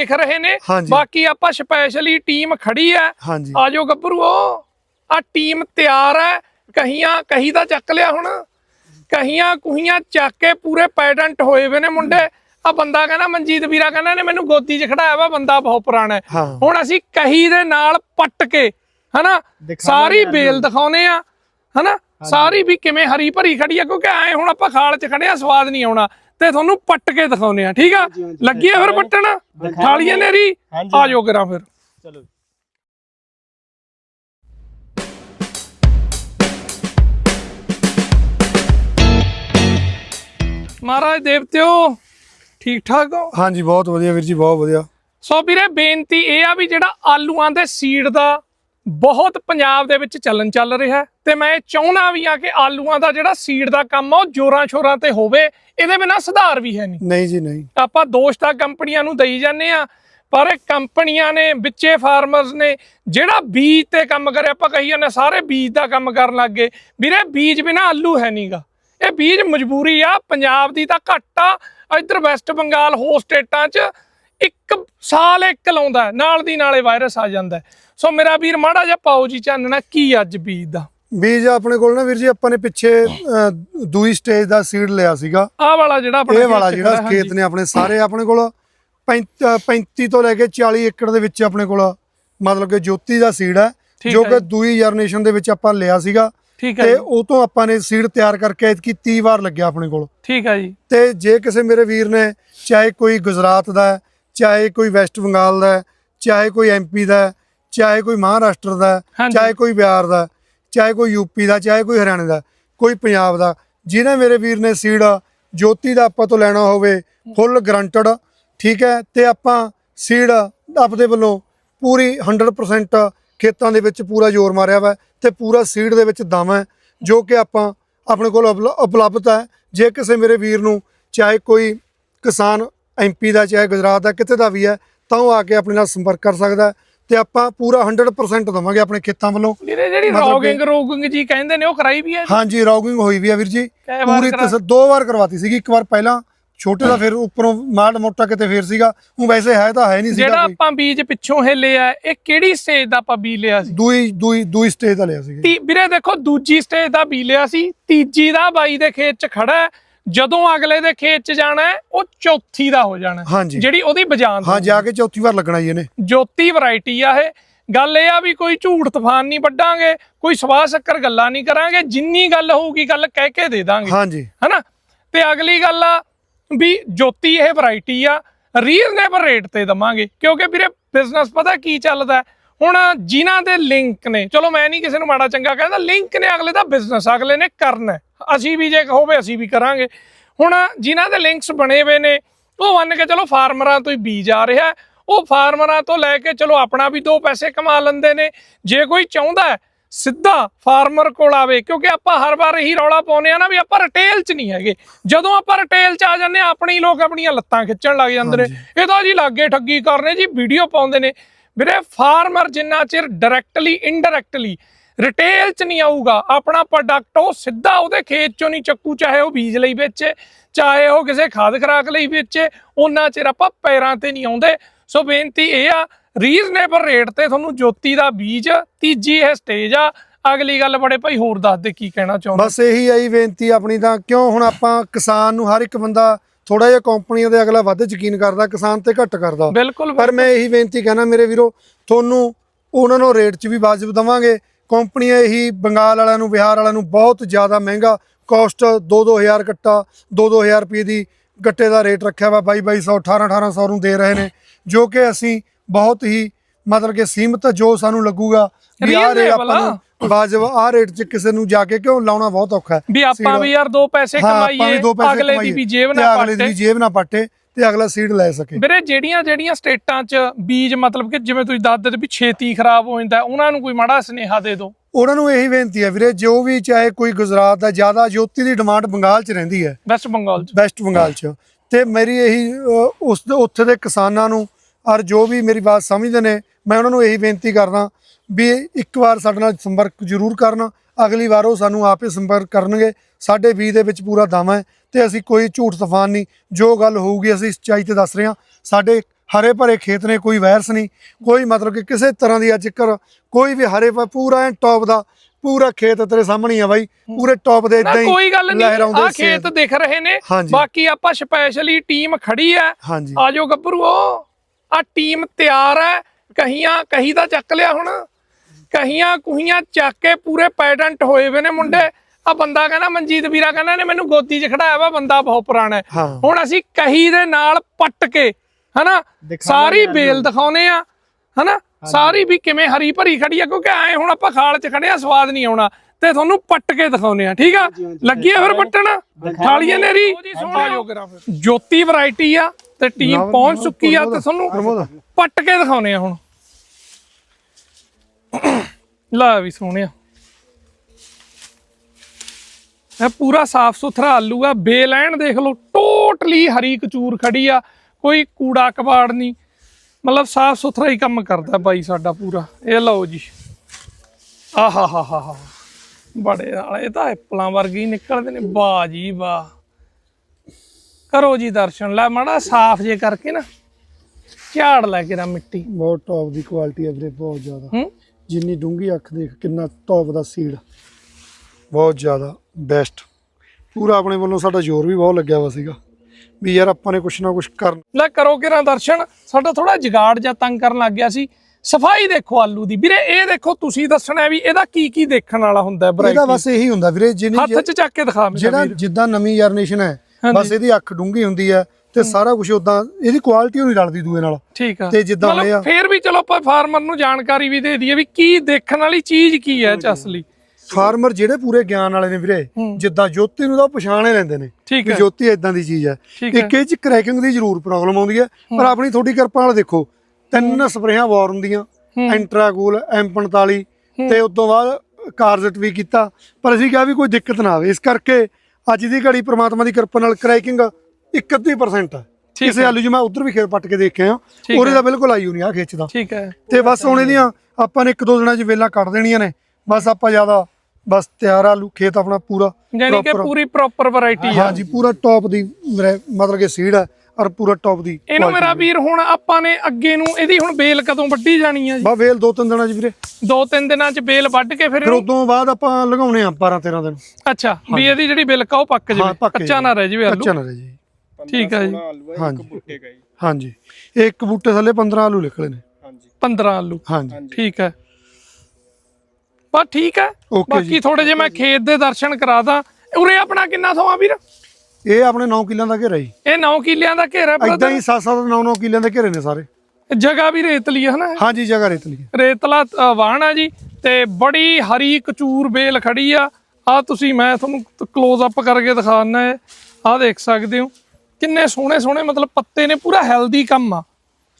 ਦਿਖ ਰਹੇ ਨੇ। ਬਾਕੀ ਆਪਾਂ ਸਪੈਸ਼ਲੀ ਟੀਮ ਖੜੀ ਹੈ। ਆਜੋ ਗੱਭਰੂਓ ਆ ਟੀਮ ਤਿਆਰ ਹੈ। ਕਹੀਆਂ ਕਹੀ ਤਾਂ ਚੱਕ ਲਿਆ ਹੁਣ। ਕਹੀਆਂ ਕੁਹੀਆਂ ਚੱਕ ਕੇ ਪੂਰੇ ਪੈਡੈਂਟ ਹੋਏ ਵੇ ਨੇ ਮੁੰਡੇ। ਆ ਬੰਦਾ ਕਹਿੰਦਾ ਮਨਜੀਤ ਵੀਰਾ ਕਹਿੰਦਾ ਨੇ ਮੈਨੂੰ ਗੋਦੀ 'ਚ ਖੜਾਇਆ ਵਾ ਬੰਦਾ ਬਹੁਤ ਪੁਰਾਣਾ। ਹੁਣ ਅਸੀਂ ਕਹੀ ਦੇ ਨਾਲ ਪੱਟ ਕੇ ਹਨਾ? ਸਾਰੀ ਬੇਲ ਦਿਖਾਉਨੇ ਆ ਹਨਾ? ਸਾਰੀ ਵੀ ਕਿਵੇਂ ਹਰੀ ਭਰੀ ਖੜੀ ਆ ਕਿਉਂਕਿ ਐ ਹੁਣ ਆਪਾਂ ਖਾਲ 'ਚ ਖੜੇ ਆ ਸਵਾਦ ਨਹੀਂ ਆਉਣਾ। ਤੇ ਤੁਹਾਨੂੰ ਪੱਟ ਕੇ ਦਿਖਾਉਨੇ ਆ ਠੀਕ ਆ? ਲੱਗੀਏ ਫਿਰ ਪੱਟਣ? ਥਾਲੀਏ ਨੇਰੀ ਆ ਜਾਓ ਕਰਾਂ ਫਿਰ। ਚਲੋ। ਮਹਾਰਾਜ ਦੇਵਤਿਓ ਠੀਕ ਠਾਕ ਹੋ? ਹਾਂਜੀ ਬਹੁਤ ਵਧੀਆ ਵੀਰ ਜੀ ਬਹੁਤ ਵਧੀਆ। ਸੋ ਵੀਰੇ ਬੇਨਤੀ ਇਹ ਆ ਵੀ ਜਿਹੜਾ ਆਲੂਆਂ ਦੇ ਸੀਡ ਦਾ ਬਹੁਤ ਪੰਜਾਬ ਦੇ ਵਿੱਚ ਚੱਲਣ ਚੱਲ ਰਿਹਾ ਤੇ ਮੈਂ ਇਹ ਚਾਹੁੰਦਾ ਵੀ ਆ ਕਿ ਆਲੂਆਂ ਦਾ ਜਿਹੜਾ ਸੀਡ ਦਾ ਕੰਮ ਆ ਉਹ ਜੋਰਾਂ ਸ਼ੋਰਾਂ ਤੇ ਹੋਵੇ ਇਹਦੇ ਬਿਨਾ ਸੁਧਾਰ ਵੀ ਹੈ ਨਹੀਂ। ਨਹੀਂ ਜੀ ਨਹੀਂ। ਆਪਾਂ ਦੋਸ਼ ਤਾਂ ਕੰਪਨੀਆਂ ਨੂੰ ਦੇਈ ਜਾਂਦੇ ਆ ਪਰ ਕੰਪਨੀਆਂ ਨੇ ਵਿੱਚੇ ਫਾਰਮਰਸ ਨੇ ਜਿਹੜਾ ਬੀਜ ਤੇ ਕੰਮ ਕਰੇ ਆਪਾਂ ਕਹੀ ਜਾਂਦੇ ਸਾਰੇ ਬੀਜ ਦਾ ਕੰਮ ਕਰਨ ਲੱਗ ਗਏ। ਵੀਰੇ ਬੀਜ ਬਿਨਾ ਆਲੂ ਹੈ ਨਹੀਂਗਾ ਇਹ ਬੀਜ ਮਜਬੂਰੀ ਆ ਪੰਜਾਬ ਦੀ ਤਾਂ ਘੱਟ ਆ ਇੱਧਰ ਵੈਸਟ ਬੰਗਾਲ ਹੋ ਸਟੇਟਾਂ 'ਚ ਇੱਕ ਸਾਲ ਇੱਕ ਲਾਉਂਦਾ ਨਾਲ ਦੀ ਨਾਲੇ ਵਾਇਰਸ ਆ ਜਾਂਦਾ। ਸੋ ਮੇਰਾ ਵੀਰ ਮਾੜਾ ਜਿਹਾ ਪਾਓ ਜੀ ਚਾਨਣਾ ਕੀ ਅੱਜ ਬੀਜ ਦਾ? ਬੀਜ ਆਪਣੇ ਕੋਲ ਨਾ ਵੀਰ ਜੀ ਆਪਾਂ ਨੇ ਪਿੱਛੇ ਦੂਈ ਸਟੇਜ ਦਾ ਸੀਡ ਲਿਆ ਸੀਗਾ। ਆਹ ਵਾਲਾ ਜਿਹੜਾ ਆਪਣਾ ਇਹ ਵਾਲਾ ਜਿਹੜਾ ਖੇਤ। ਨੇ ਆਪਣੇ ਸਾਰੇ ਆਪਣੇ ਕੋਲ 35 ਤੋਂ ਲੈ ਕੇ 40 ਏਕੜ ਦੇ ਵਿੱਚ ਆਪਣੇ ਕੋਲ ਮਤਲਬ ਕਿ ਜੋਤੀ ਦਾ ਸੀਡ ਹੈ ਜੋ ਕਿ। ਦੂਈ ਜਨਰੇਸ਼ਨ ਦੇ ਵਿੱਚ ਆਪਾਂ ਲਿਆ ਸੀਗਾ। ਤੇ ਉਹ ਤੋਂ ਆਪਾਂ ਨੇ ਸੀਡ ਤਿਆਰ ਕਰਕੇ ਐਤਕੀ 30 ਵਾਰ ਲੱਗਿਆ ਆਪਣੇ ਕੋਲ। ਠੀਕ ਹੈ ਜੀ। ਤੇ ਜੇ ਕਿਸੇ ਮੇਰੇ ਵੀਰ ਨੇ ਚਾਹੇ ਕੋਈ ਗੁਜਰਾਤ ਦਾ ਚਾਹੇ ਕੋਈ ਵੈਸਟ ਬੰਗਾਲ ਦਾ ਚਾਹੇ ਕੋਈ ਐਮਪੀ ਦਾ ਚਾਹੇ ਕੋਈ ਮਹਾਰਾਸ਼ਟਰ ਦਾ। ਚਾਹੇ ਕੋਈ ਬਿਹਾਰ ਦਾ ਚਾਹੇ ਕੋਈ ਯੂਪੀ ਦਾ ਚਾਹੇ ਕੋਈ ਹਰਿਆਣੇ ਦਾ ਕੋਈ ਪੰਜਾਬ ਦਾ ਜਿਹਨੇ ਮੇਰੇ ਵੀਰ ਨੇ ਸੀਡ ਜੋਤੀ ਦਾ ਆਪਾਂ ਤੋਂ ਲੈਣਾ ਹੋਵੇ ਫੁੱਲ ਗਰੰਟਡ ਠੀਕ ਹੈ ਤੇ ਆਪਾਂ ਸੀਡ ਆਪਦੇ ਵੱਲੋਂ ਪੂਰੀ 100% ਖੇਤਾਂ ਦੇ ਵਿੱਚ ਪੂਰਾ ਜ਼ੋਰ ਮਾਰਿਆ ਵਾ ਤੇ ਪੂਰਾ ਸੀਡ ਦੇ ਵਿੱਚ ਦਮ ਹੈ ਜੋ ਕਿ ਆਪਾਂ ਆਪਣੇ ਕੋਲ ਉਪਲ- ਉਪਲਬਧ ਹੈ ਜੇ ਕਿਸੇ ਮੇਰੇ ਵੀਰ ਨੂੰ ਚਾਹੇ ਕੋਈ ਕਿਸਾਨ ਐਮਪੀ ਦਾ ਚਾਹੇ ਗੁਜਰਾਤ ਦਾ ਕਿਤੇ ਦਾ ਵੀ ਹੈ ਤਾਂ ਉਹ ਆ ਕੇ ਆਪਣੇ ਨਾਲ ਸੰਪਰਕ ਕਰ ਸਕਦਾ ਹੈ ਤੇ ਆਪਾਂ ਪੂਰਾ 100% ਦਵਾਂਗੇ ਆਪਣੇ ਖੇਤਾਂ ਵੱਲੋਂ। ਵੀਰੇ ਜਿਹੜੀ ਮਤਲਬ ਰੋਗਿੰਗ ਰੋਗਿੰਗ ਜੀ ਕਹਿੰਦੇ ਨੇ ਉਹ ਕਰਾਈ ਵੀ ਹੈ? ਹਾਂਜੀ ਰੌਗਿੰਗ ਹੋਈ ਵੀ ਆ ਵੀਰ ਜੀ। ਪੂਰੀ ਦੋ ਵਾਰ ਕਰਵਾਤੀ ਸੀਗੀ ਇੱਕ ਵਾਰ ਪਹਿਲਾਂ ਛੋਟੇ ਦਾ ਫਿਰ ਉੱਪਰੋਂ ਮਾੜ ਮੋਟਾ ਕਿਤੇ ਫੇਰ ਸੀਗਾ। ਉਹ ਵੈਸੇ ਹੈ ਤਾਂ ਹੈ ਨਹੀਂ ਜਿਹੜਾ ਸੀਗਾ ਕੋਈ। ਆਪਾਂ ਬੀਜ ਪਿੱਛੋਂ ਇਹ ਲਿਆ ਇਹ ਕਿਹੜੀ ਸਟੇਜ ਦਾ ਆਪਾਂ ਬੀਜ ਲਿਆ ਸੀ? ਦੂਈ ਦੂਈ ਦੂਈ ਸਟੇਜ ਦਾ ਲਿਆ ਤੀ ਵੀਰੇ ਦੇਖੋ ਦੂਜੀ ਸਟੇਜ ਦਾ ਬੀਜ ਲਿਆ ਸੀ ਤੀਜੀ ਦਾ ਬਾਈ ਦੇ ਖੇਤ 'ਚ ਖੜਾ ਹੈ ਜਦੋਂ ਅਗਲੇ ਦੇ ਖੇਤ 'ਚ ਜਾਣਾ ਉਹ ਚੌਥੀ ਦਾ ਹੋ ਜਾਣਾ। ਜਿਹੜੀ ਉਹਦੀ ਬਜਾਨ ਹਾਂ ਜਾ ਕੇ ਚੌਥੀ ਵਾਰ ਲੱਗਣਾ ਜੀ ਇਹਨੇ। ਜੋਤੀ ਵੈਰਾਈਟੀ ਆ ਇਹ। ਗੱਲ ਇਹ ਆ ਵੀ ਕੋਈ ਝੂਠ ਤੂਫਾਨ ਨਹੀਂ ਵੱਢਾਂਗੇ ਕੋਈ ਸਵਾਹ ਸ਼ੱਕਰ ਗੱਲਾਂ ਨਹੀਂ ਕਰਾਂਗੇ ਜਿੰਨੀ ਗੱਲ ਹੋਊਗੀ ਗੱਲ ਕਹਿ ਕੇ ਦੇ ਦਾਂਗੇ। ਹਾਂਜੀ। ਹਨਾ? ਤੇ ਅਗਲੀ ਗੱਲ ਆ ਵੀ ਜੋਤੀ ਇਹ ਵੈਰਾਈਟੀ ਆ ਰੀਜ਼ਨੇਬਲ ਰੇਟ ਤੇ ਦਵਾਂਗੇ। ਕਿਉਂਕਿ ਵੀਰੇ ਬਿਜ਼ਨਸ ਪਤਾ ਕੀ ਚੱਲਦਾ? ਹੁਣ ਜਿਨ੍ਹਾਂ ਦੇ ਲਿੰਕ ਨੇ ਚਲੋ ਮੈਂ ਨਹੀਂ ਕਿਸੇ ਨੂੰ ਮਾੜਾ ਚੰਗਾ ਕਹਿੰਦਾ ਲਿੰਕ ਨੇ ਅਗਲੇ ਦਾ ਬਿਜ਼ਨਸ ਅਗਲੇ ਨੇ ਕਰਨਾ। ਅਸੀਂ ਵੀ ਜੇ ਹੋਵੇ ਅਸੀਂ ਵੀ ਕਰਾਂਗੇ। ਹੁਣ ਜਿਨ੍ਹਾਂ ਦੇ ਲਿੰਕਸ ਬਣੇ ਹੋਏ ਨੇ ਉਹ ਮੰਨ ਕੇ ਚਲੋ ਫਾਰਮਰਾਂ ਤੋਂ ਹੀ ਬੀਜ ਆ ਰਿਹਾ। ਉਹ ਫਾਰਮਰਾਂ ਤੋਂ ਲੈ ਕੇ ਚਲੋ ਆਪਣਾ ਵੀ ਦੋ ਪੈਸੇ ਕਮਾ ਲੈਂਦੇ ਨੇ। ਜੇ ਕੋਈ ਚਾਹੁੰਦਾ ਸਿੱਧਾ ਫਾਰਮਰ ਕੋਲ ਆਵੇ ਕਿਉਂਕਿ ਆਪਾਂ ਹਰ ਵਾਰ ਇਹੀ ਰੌਲਾ ਪਾਉਂਦੇ ਆ ਨਾ ਵੀ ਆਪਾਂ ਰਿਟੇਲ 'ਚ ਨਹੀਂ ਹੈਗੇ। ਜਦੋਂ ਆਪਾਂ ਰਿਟੇਲ 'ਚ ਆ ਜਾਂਦੇ ਆ ਆਪਣੀ ਲੋਕ ਆਪਣੀਆਂ ਲੱਤਾਂ ਖਿੱਚਣ ਲੱਗ ਜਾਂਦੇ ਨੇ। ਇਹ ਤਾਂ ਜੀ ਲਾਗੇ ਠੱਗੀ ਕਰਨੇ ਜੀ ਵੀਡੀਓ ਪਾਉਂਦੇ ਨੇ। ਵੀਰੇ ਫਾਰਮਰ ਜਿੰਨਾ ਚਿਰ ਡਾਇਰੈਕਟਲੀ ਇਨਡਾਇਰੈਕਟਲੀ ਰਿਟੇਲ 'ਚ ਨਹੀਂ ਆਊਗਾ। ਆਪਣਾ ਪ੍ਰੋਡਕਟ ਉਹ ਸਿੱਧਾ ਉਹਦੇ ਖੇਤ 'ਚੋਂ ਨਹੀਂ ਚੱਕੂ ਚਾਹੇ ਉਹ ਬੀਜ ਲਈ ਵੇਚੇ ਚਾਹੇ ਉਹ ਕਿਸੇ ਖਾਦ ਖਰਾਕ ਲਈ ਵੇਚੇ ਉਹਨਾਂ ਚਿਰ ਆਪਾਂ ਪੈਰਾਂ ਤੇ ਨਹੀਂ ਆਉਂਦੇ। ਸੋ ਬੇਨਤੀ ਇਹ ਆ ਰੀਜ਼ਨੇਬਲ ਰੇਟ ਤੇ ਤੁਹਾਨੂੰ ਜੋਤੀ ਦਾ ਬੀਜ ਤੀਜੀ ਇਹ ਸਟੇਜ ਆ। ਅਗਲੀ ਗੱਲ ਬੜੇ ਭਾਈ ਹੋਰ ਦੱਸ ਦੇ ਕੀ ਕਹਿਣਾ ਚਾਹੁੰਦਾ? ਬਸ ਇਹੀ ਆਈ ਬੇਨਤੀ ਆਪਣੀ ਤਾਂ ਕਿਉਂ ਹੁਣ ਆਪਾਂ ਕਿਸਾਨ ਨੂੰ ਹਰ ਇੱਕ ਬੰਦਾ ਥੋੜਾ ਜਿਹਾ ਕੰਪਨੀਆਂ ਦੇ ਅਗਲਾ ਵੱਧ ਯਕੀਨ ਕਰਦਾ ਕਿਸਾਨ ਤੇ ਘੱਟ ਕਰਦਾ। ਬਿਲਕੁਲ ਪਰ ਮੈਂ ਇਹੀ ਬੇਨਤੀ ਕਹਿਣਾ ਮੇਰੇ ਵੀਰੋ ਤੁਹਾਨੂੰ ਉਹਨਾਂ ਨੂੰ ਰੇਟ 'ਚ ਵੀ ਵਾਜਬ ਦਵਾਂਗੇ। ਕੰਪਨੀਆਂ ਇਹੀ ਬੰਗਾਲ ਵਾਲਿਆਂ ਨੂੰ ਬਿਹਾਰ ਵਾਲਿਆਂ ਨੂੰ ਬਹੁਤ ਜ਼ਿਆਦਾ ਮਹਿੰਗਾ ਕਾਸਟ 2-2000 ਗੱਟਾ 2-2000 ਰੁਪਏ ਦੀ ਗੱਟੇ ਦਾ ਰੇਟ ਰੱਖਿਆ ਵਾ 2200 18-1800 ਨੂੰ ਦੇ ਰਹੇ ਨੇ ਜੋ ਕਿ ਅਸੀਂ ਬਹੁਤ ਹੀ ਮਤਲਬ ਕਿ ਸੀਮਤ ਜੋ ਸਾਨੂੰ ਲੱਗੂਗਾ ਵੀ ਆਹ ਰੇਟ ਆਪਾਂ ਨੂੰ ਵਾਜਬ ਆਹ ਰੇਟ 'ਚ ਕਿਸੇ ਨੂੰ ਜਾ ਕੇ ਕਿਉਂ ਲਾਉਣਾ ਬਹੁਤ ਔਖਾ ਹੈ। ਵੀ ਆਪਾਂ ਵੀ ਯਾਰ ਦੋ ਪੈਸੇ ਕਮਾਈਏ ਅਗਲੇ ਦੀ ਜੇਬ ਅਗਲੇ ਵੀ ਜੇਬ ਨਾ ਪਾਟੇ। ਤੇ ਅਗਲਾ ਸੀਡ ਲੈ ਸਕੇ। ਵੀਰੇ ਜਿਹੜੀਆਂ ਜਿਹੜੀਆਂ ਸਟੇਟਾਂ 'ਚ ਬੀਜ ਮਤਲਬ ਕਿ ਜਿਵੇਂ ਤੁਸੀਂ ਦੱਸਦੇ ਤੇ ਵੀ ਛੇਤੀ ਖਰਾਬ ਹੋ ਜਾਂਦਾ ਉਹਨਾਂ ਨੂੰ ਕੋਈ ਮਾੜਾ ਸੁਨੇਹਾ ਦੇ ਦਿਓ। ਉਹਨਾਂ ਨੂੰ ਇਹੀ ਬੇਨਤੀ ਹੈ ਵੀਰੇ ਜੋ ਵੀ ਚਾਹੇ ਕੋਈ ਗੁਜਰਾਤ ਦਾ ਜ਼ਿਆਦਾ ਜੋਤੀ ਦੀ ਡਿਮਾਂਡ ਬੰਗਾਲ 'ਚ ਰਹਿੰਦੀ ਹੈ। ਵੈਸਟ ਬੰਗਾਲ 'ਚ। ਵੈਸਟ ਬੰਗਾਲ 'ਚ। ਤੇ ਮੇਰੀ ਇਹੀ ਉਸ ਉੱਥੇ ਦੇ ਕਿਸਾਨਾਂ ਨੂੰ ਔਰ ਜੋ ਵੀ ਮੇਰੀ ਬਾਤ ਸਮਝਦੇ ਨੇ ਮੈਂ ਉਹਨਾਂ ਨੂੰ ਇਹੀ ਬੇਨਤੀ ਕਰਦਾ ਵੀ ਇੱਕ ਵਾਰ ਸਾਡੇ ਨਾਲ ਸੰਪਰਕ ਜ਼ਰੂਰ ਕਰਨ ਅਗਲੀ ਵਾਰ ਉਹ ਸਾਨੂੰ ਆਪੇ ਸੰਪਰਕ ਕਰਨਗੇ। ਸਾਡੇ ਵੀ ਦੇ ਵਿੱਚ ਪੂਰਾ ਦਮ ਹੈ ਤੇ ਅਸੀਂ ਕੋਈ ਝੂਠ ਤੂਫਾਨ ਨਹੀਂ। ਜੋ ਗੱਲ ਹੋਊਗੀ ਅਸੀਂ ਸੱਚਾਈ ਤੇ ਦੱਸ ਰਹੇ ਹਾਂ। ਸਾਡੇ ਹਰੇ ਭਰੇ ਖੇਤ ਨੇ ਕੋਈ ਵਾਇਰਸ ਨਹੀਂ। ਕੋਈ ਮਤਲਬ ਕਿ ਕਿਸੇ ਤਰ੍ਹਾਂ ਦੀ ਅੱਜ ਕਰ ਕੋਈ ਵੀ ਹਰੇ ਪੂਰਾ ਐਨ ਟੌਪ ਦਾ ਪੂਰਾ ਖੇਤ ਤੇਰੇ ਸਾਹਮਣੇ ਆ ਬਾਈ। ਪੂਰੇ ਟੌਪ ਦੇ ਇਦਾਂ ਹੀ ਕੋਈ ਗੱਲ ਨਹੀਂ। ਆ। ਖੇਤ ਦਿਖ ਰਹੇ ਨੇ। ਬਾਕੀ ਆਪਾਂ ਸਪੈਸ਼ਲੀ ਟੀਮ ਖੜੀ ਹੈ। ਹਾਂਜੀ। ਆਜੋ ਗੱਭਰੂਓ। ਆ ਟੀਮ ਤਿਆਰ ਹੈ। ਕਹੀਆਂ ਕਹੀ ਦਾ ਚੱਕ ਲਿਆ ਹੁਣ। ਕਹੀਆਂ ਕੁਹੀਆਂ ਚੱਕ ਕੇ ਪੂਰੇ ਪੈਡੈਂਟ ਹੋਏ ਵੇ ਨੇ ਮੁੰਡੇ। ਆ ਬੰਦਾ ਕਹਿੰਦਾ ਮਨਜੀਤ ਵੀਰਾ ਕਹਿੰਦਾ ਨੇ ਮੈਨੂੰ ਗੋਦੀ 'ਚ ਖੜਾਇਆ ਵਾ ਬੰਦਾ ਬਹੁਤ ਪੁਰਾਣਾ ਹੈ। ਹੁਣ ਅਸੀਂ ਕਹੀ ਦੇ ਨਾਲ ਪੱਟ ਕੇ ਹਨਾ? ਸਾਰੀ ਬੇਲ ਦਿਖਾਉਨੇ ਆ ਹਨਾ? ਸਾਰੀ ਵੀ ਕਿਵੇਂ ਹਰੀ ਭਰੀ ਖੜੀ ਆ ਕਿਉਂਕਿ ਐ ਹੁਣ ਆਪਾਂ ਖਾਲ 'ਚ ਖੜੇ ਆ ਸਵਾਦ ਨਹੀਂ ਆਉਣਾ। ਤੇ ਤੁਹਾਨੂੰ ਪੱਟ ਕੇ ਦਿਖਾਉਨੇ ਆ ਠੀਕ ਆ? ਲੱਗੀ ਆ ਫਿਰ ਪੱਟਣ? ਥਾਲੀਆਂ ਨੇਰੀ? ਜੋਤੀ ਵੈਰਾਈਟੀ ਆ ਤੇ ਟੀਮ ਪਹੁੰਚ ਚੁੱਕੀ ਆ ਤੇ ਤੁਹਾਨੂੰ ਪੱਟ ਕੇ ਦਿਖਾਉਨੇ ਆ ਹੁਣ। ਲੈ ਵੀ ਸੋਹਣਿਆ। ਇਹ ਪੂਰਾ ਸਾਫ਼ ਸੁਥਰਾ ਆਲੂ ਆ ਬੇਲੈਣ ਦੇਖ ਲਓ ਟੋਟਲੀ ਹਰੀ ਕਚੂਰ ਖੜੀ ਆ ਕੋਈ ਕੂੜਾ ਕਬਾੜ ਨਹੀਂ। ਮਤਲਬ ਸਾਫ਼ ਸੁਥਰਾ ਹੀ ਕੰਮ ਕਰਦਾ ਬਾਈ ਸਾਡਾ ਪੂਰਾ। ਇਹ ਲਓ ਜੀ। ਆਹਾ ਹਾ ਹਾ ਹਾ ਬੜੇ ਵਾਲੇ ਤਾਂ ਐਪਲਾਂ ਵਰਗੇ ਨਿਕਲਦੇ ਨੇ। ਵਾਹ ਜੀ ਵਾਹ। ਕਰੋ ਜੀ ਦਰਸ਼ਨ। ਲੈ ਮਾੜਾ ਸਾਫ਼ ਜੇ ਕਰਕੇ ਨਾ ਝਾੜ ਲੈ ਕੇ ਨਾ ਮਿੱਟੀ। ਬਹੁਤ ਟੌਪ ਦੀ ਕੁਆਲਿਟੀ ਹੈ ਵੀਰੇ ਬਹੁਤ ਜ਼ਿਆਦਾ। ਹੂੰ? ਜਿੰਨੀ ਡੂੰਗੀ ਅੱਖ ਦੇਖ ਕਿੰਨਾ ਟੌਪ ਦਾ ਸੀਡ ਬਹੁਤ ਜ਼ਿਆਦਾ ਬੈਸਟ ਪੂਰਾ ਆਪਣੇ ਵੱਲੋਂ ਸਾਡਾ ਜ਼ੋਰ ਵੀ ਬਹੁਤ ਲੱਗਿਆ ਵਾ ਸੀਗਾ। ਵੀ ਯਾਰ ਆਪਾਂ ਨੇ ਕੁਛ ਨਾ ਕੁਛ ਕਰਨ ਲੈ ਕਰੋ ਕਿਰਾਂ ਦਰਸ਼ਨ? ਸਾਡਾ ਥੋੜਾ ਜਗਾੜ ਜਾਂ ਤੰਗ ਕਰਨ ਲੱਗ ਗਿਆ ਸੀ। ਸਫ਼ਾਈ ਦੇਖੋ ਆਲੂ ਦੀ। ਵੀਰੇ ਇਹ ਦੇਖੋ ਤੁਸੀਂ ਦੱਸਣਾ ਵੀ ਇਹਦਾ ਕੀ ਕੀ ਦੇਖਣ ਵਾਲਾ ਹੁੰਦਾ ਹੈ ਇਹਦਾ? ਬਸ ਇਹੀ ਹੁੰਦਾ ਵੀਰੇ ਜਿੰਨੀ ਹੱਥ 'ਚ ਚੱਕ ਕੇ ਦਿਖਾ ਮੇਰਾ ਜਿਹੜਾ ਜਿੱਦਾਂ ਨਵੀਂ ਜਨਰੇਸ਼ਨ ਹੈ। ਬਸ ਇਹਦੀ ਅੱਖ ਡੂੰਗੀ ਹੁੰਦੀ ਹੈ। ਤੇ ਸਾਰਾ ਕੁਝ ਉਦਾਂ ਇਹਦੀ ਕੁਆਲਿਟੀ ਨਹੀਂ ਰਲਦੀ ਦੂਏ ਨਾਲ। ਠੀਕ ਆ। ਤੇ ਜਿੱਦਾਂ ਇਹ ਆ- ਫੇਰ ਵੀ ਚਲੋ ਆਪਾਂ ਫਾਰਮਰ ਨੂੰ ਜਾਣਕਾਰੀ ਵੀ ਦੇ ਦਈਏ ਵੀ ਕੀ ਦੇਖਣ ਵਾਲੀ ਚੀਜ਼ ਕੀ ਹੈ 'ਚ ਅਸਲੀ ਫਾਰਮਰ ਜਿਹੜੇ ਪੂਰੇ ਗਿਆਨ ਵਾਲੇ ਨੇ ਵੀਰੇ। ਜਿੱਦਾਂ ਜੋਤੀ ਨੂੰ ਤਾਂ ਪਛਾਣੇ ਲੈਂਦੇ ਨੇ ਹੈ। ਜੋਤੀ ਇਦਾਂ ਦੀ ਚੀਜ਼ ਹੈ। ਇੱਕ ਇਹ ਚ ਕਰੈਕਿੰਗ ਦੀ ਜ਼ਰੂਰ ਪ੍ਰੋਬਲਮ ਆਉਂਦੀ ਹੈ ਪਰ ਆਪਣੀ ਥੋੜੀ ਕਿਰਪਾ ਨਾਲ ਦੇਖੋ ਤਿੰਨ ਸਪਰੇਹਾਂ ਵਾਰਨ ਦੀਆਂ ਹੂੰ। ਐਂਟਰਾਗੂਲ M45 ਤੇ ਉਸ ਤੋਂ ਬਾਅਦ ਕਾਰਜ਼ਟ ਵੀ ਕੀਤਾ। ਪਰ ਅਸੀਂ ਕਿਹਾ ਵੀ ਕੋਈ ਦਿੱਕਤ ਨਾ ਆਵੇ। ਇਸ ਕਰਕੇ ਅੱਜ ਦੀ ਘੜੀ ਪ੍ਰਮਾਤਮਾ ਦੀ ਕਿਰਪਾ ਨਾਲ ਕਰੈਕਿੰਗ 31% ਹੈ ਠੀਕ ਕਿਸੇ ਆਲੂ ਜੀ ਮੈਂ ਉਧਰ ਵੀ ਖੇਤ ਪੱਟ ਕੇ ਦੇਖ ਕੇ ਆਇਆ ਉਹਦੇ ਹੈ। ਦਾ ਬਿਲਕੁਲ ਆਈ ਹੋਣੀ ਆ ਖਿੱਚਦਾ ਠੀਕ ਹੈ। ਤੇ ਬਸ ਹੁਣ ਇਹਦੀਆਂ ਆਪਾਂ ਨੇ ਇੱਕ ਦੋ ਦਿਨਾਂ 'ਚ ਵੇਲਾਂ ਕੱਢ ਦੇਣੀਆਂ ਨੇ। ਬਸ ਆਪਾਂ ਜ਼ਿਆਦਾ ਬਸ ਤਿਆਰ ਆਲੂ ਖੇਤ ਆਪਣਾ ਪੂਰਾ ਯਾਨੀ ਕਿ ਪੂਰੀ ਪ੍ਰੋਪਰ ਵੈਰਾਈਟੀ ਆ। ਹਾਂਜੀ ਪੂਰਾ ਟੌਪ ਦੀ ਮਤਲਬ ਕਿ ਸੀਡ ਹੈ ਔਰ ਪੂਰਾ ਟੌਪ ਦੀ ਇਹਨੂੰ ਮੇਰਾ ਵੀਰ ਹੁਣ ਆਪਾਂ ਨੇ ਅੱਗੇ ਨੂੰ ਇਹਦੀ ਹੁਣ ਬੇਲ ਕਦੋਂ ਵੱਢੀ ਜਾਣੀ ਆ ਜੀ? ਬਾ ਵੇਲ ਦੋ ਤਿੰਨ ਦਿਨਾਂ 'ਚ ਵੀਰੇ। ਦੋ ਤਿੰਨ ਦਿਨਾਂ 'ਚ ਬੇਲ ਵੱਢ ਕੇ ਫਿਰ ਫਿਰ ਉਦੋਂ ਬਾਅਦ ਆਪਾਂ ਲਗਾਉਣੇ ਆ 12 13 ਦਿਨ। ਅੱਛਾ ਵੀ ਇਹਦੀ ਜਿਹੜੀ ਬਿਲਕ ਆ ਉਹ ਪੱਕ ਹਾਂ, ਜਾਵੇ। ਕੱਚਾ ਜਾਵੇ। ਨਾ ਰਹਿ ਜਾਵੇ ਆਲੂ। ਕੱਚਾ ਨਾ ਰਹੇ ਜੀ ਠੀਕ ਹੈ ਜੀ। ਹਾਂਜੀ। ਹਾਂਜੀ। ਇਹ ਇੱਕ ਬੂਟੇ ਥੱਲੇ 15 ਆਲੂ ਨਿਕਲੇ ਨੇ। 15 ਆਲੂ। ਹਾਂਜੀ। ਠੀਕ ਹੈ ਬਸ ਠੀਕ ਹੈ Okay ਬਾਕੀ ਥੋੜੇ ਜੇ ਮੈਂ ਖੇਤ ਦੇ ਦਰਸ਼ਨ ਕਰਾ ਦਾਂ। ਉਰੇ ਆਪਣਾ ਕਿੰਨਾ ਥਾਂ ਆ ਵੀਰ? ਇਹ ਆਪਣੇ 9 ਕਿੱਲਿਆਂ ਦਾ ਘੇਰਾ ਜੀ। ਇਹ 9 ਕਿੱਲਿਆਂ ਦਾ ਘੇਰਾ ਇਦਾਂ brother। ਹੀ 7-7 9-9 ਕਿੱਲਿਆਂ ਦੇ ਘੇਰੇ ਨੇ ਸਾਰੇ। ਜਗ੍ਹਾ ਵੀ ਰੇਤਲੀ ਹੈ ਹਨਾ? ਹਾਂਜੀ ਜਗ੍ਹਾ ਰੇਤਲੀ ਹੈ। ਰੇਤਲਾ ਅ, ਵਾਹਣ ਆ ਜੀ ਤੇ ਬੜੀ ਹਰੀ ਕਚੂਰ ਬੇਲ ਖੜੀ ਆ। ਆ ਤੁਸੀਂ ਮੈਂ ਤੁਹਾਨੂੰ ক্লোਜ਼ ਅਪ ਕਰਕੇ ਦਿਖਾਉਣਾ ਹੈ ਆ ਦੇਖ ਸਕਦੇ ਹੋ। ਕਿੰਨੇ ਸੋਹਣੇ ਸੋਹਣੇ ਮਤਲਬ ਪੱਤੇ ਨੇ ਪੂਰਾ ਹੈਲਦੀ ਕੰਮ ਆ।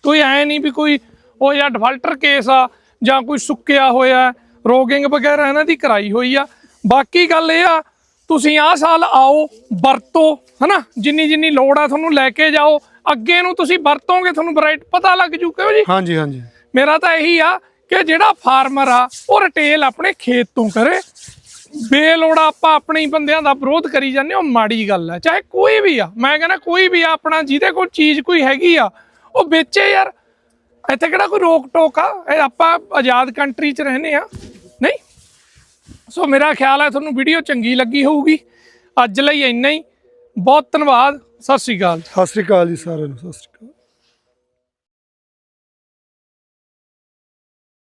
ਕੋਈ ਐ ਨਹੀਂ ਵੀ ਕੋਈ ਉਹ ਜਾਂ ਡਿਫਾਲਟਰ ਕੇਸ ਆ ਜਾਂ ਕੋਈ ਸੁੱਕਿਆ ਹੋਇਆ ਰੋਗਿੰਗ ਵਗੈਰਾ ਇਹਨਾਂ ਦੀ ਕਰਾਈ ਹੋਈ ਆ। ਬਾਕੀ ਗੱਲ ਇਹ ਆ ਤੁਸੀਂ ਆਹ ਸਾਲ ਆਓ ਵਰਤੋ ਹਨਾ? ਜਿੰਨੀ ਜਿੰਨੀ ਲੋੜ ਆ ਤੁਹਾਨੂੰ ਲੈ ਕੇ ਜਾਓ। ਅੱਗੇ ਨੂੰ ਤੁਸੀਂ ਵਰਤੋਗੇ ਤੁਹਾਨੂੰ ਵੈਰਾਈਟੀ ਪਤਾ ਲੱਗ ਜੂ ਕਿਉਂ ਜੀ? ਹਾਂਜੀ ਹਾਂਜੀ। ਮੇਰਾ ਤਾਂ ਇਹੀ ਆ ਕਿ ਜਿਹੜਾ ਫਾਰਮਰ ਆ ਉਹ ਰਿਟੇਲ ਆਪਣੇ ਖੇਤ ਤੋਂ ਕਰੇ। ਬੇਲੋੜਾ ਆਪਾਂ ਆਪਣੇ ਹੀ ਬੰਦਿਆਂ ਦਾ ਵਿਰੋਧ ਕਰੀ ਜਾਂਦੇ ਹਾਂ, ਉਹ ਮਾੜੀ ਗੱਲ ਹੈ ਚਾਹੇ ਕੋਈ ਵੀ ਆ। ਮੈਂ ਕਹਿੰਦਾ ਕੋਈ ਵੀ ਆ ਆਪਣਾ ਜਿਹਦੇ ਕੋਲ ਚੀਜ਼ ਕੋਈ ਹੈਗੀ ਆ ਉਹ ਵੇਚੇ ਯਾਰ। ਇੱਥੇ ਕਿਹੜਾ ਕੋਈ ਰੋਕ ਟੋਕ ਆ? ਇਹ ਆਪਾਂ ਆਜ਼ਾਦ ਕੰਟਰੀ 'ਚ ਰਹਿੰਦੇ ਆ ਨਹੀਂ? ਸੋ ਮੇਰਾ ਖਿਆਲ ਹੈ ਤੁਹਾਨੂੰ ਵੀਡੀਓ ਚੰਗੀ ਲੱਗੀ ਹੋਊਗੀ। ਅੱਜ ਲਈ ਇੰਨਾ ਹੀ। ਬਹੁਤ ਧੰਨਵਾਦ। ਸਤਿ ਸ਼੍ਰੀ ਅਕਾਲ। ਸਤਿ ਸ੍ਰੀ ਅਕਾਲ ਜੀ ਸਾਰਿਆਂ ਨੂੰ ਸਤਿ ਸ੍ਰੀ ਅਕਾਲ।